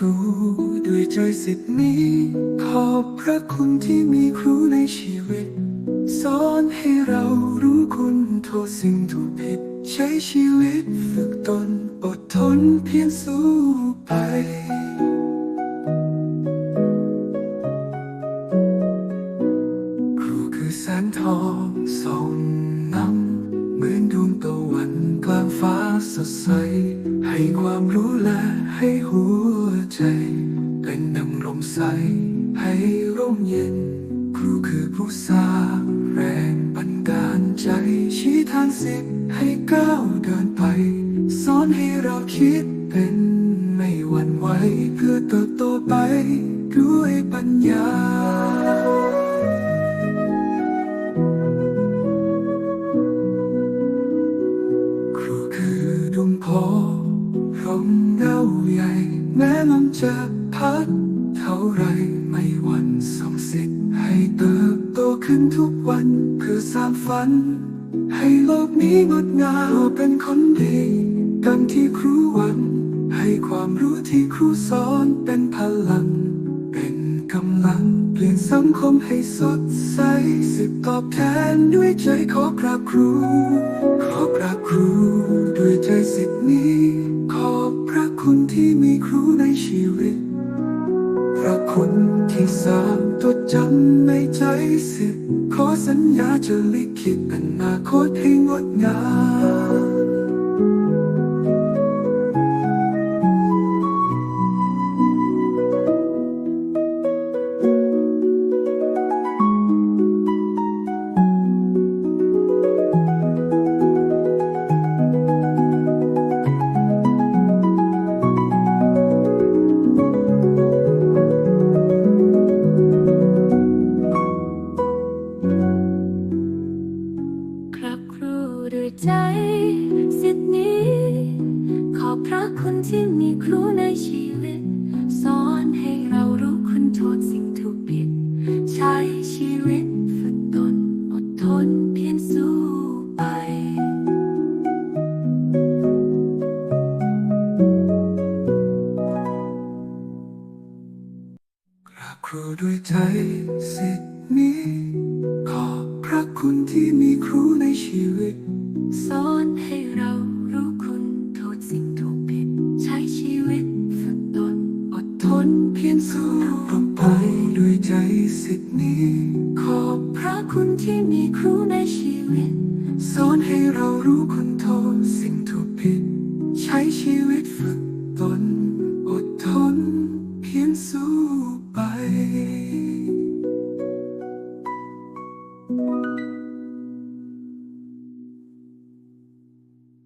ด้วยใจสิทธิ์นี้ ขอบพระคุณที่มีครูในชีวิต สอนให้เรารู้คุณโทษสิ่งถูกผิด ใช้ชีวิตฝึกตนอดทนเพียรสู้ไปครูคือแสงทองส่องนำเหมือนดวงตะวันกลางฟ้าสดใส ให้ความรู้และให้หัว เป็นดังลมใส ให้ร่มเย็น ครูคือผู้สร้างแรงบันดาลใจ ชี้ทางสิบให้ก้าวเดินไป สอนให้เราคิดเป็นไม่หวั่นไหวเพื่อเติบโตไป ด้วยปัญญาครูคือดวงโพร่มเงาใหญ่แม้ลมจะ พัดเท่าไรไม่วันส่งสิทธิ์ให้เติบโตขึ้นทุกวันเพื่อสร้างฝัน ให้โลกนี้งดงามเป็นคนดีดังที่ครูหวันให้ความรู้ที่ครูสอนเป็นพลัง เป็นกำลังเปลี่ยนสังคมให้สดใสสิบตอบแทนด้วยใจขอกราบครู ขอกราบครูด้วยใจสิทธินี้ ที่มีครูในชีวิต พระคุณที่สามตัวจำในใจสิขอสัญญาจะลิขิตอนาคตให้งดงาม ด้วยใจสิทธินี้ ขอบพระคุณที่มีครูในชีวิต สอนให้เรารู้คุณโทษสิ่งถูกผิด ใช้ชีวิตฝึกตนอดทนเพียรสู้ไป กราบครูด้วยใจสิทธินี้ คุณที่มีครูในชีวิต สอนให้เรารู้คุณโทษสิ่งถูกผิด ใช้ชีวิตฝึกตนอดทนเพียรสู้ต่อไปด้วยใจสิทธินี้ ขอบพระคุณที่มีครูในชีวิต สอนให้เรารู้คุณโทษสิ่งถูกผิด ใช้ชีวิตฝึก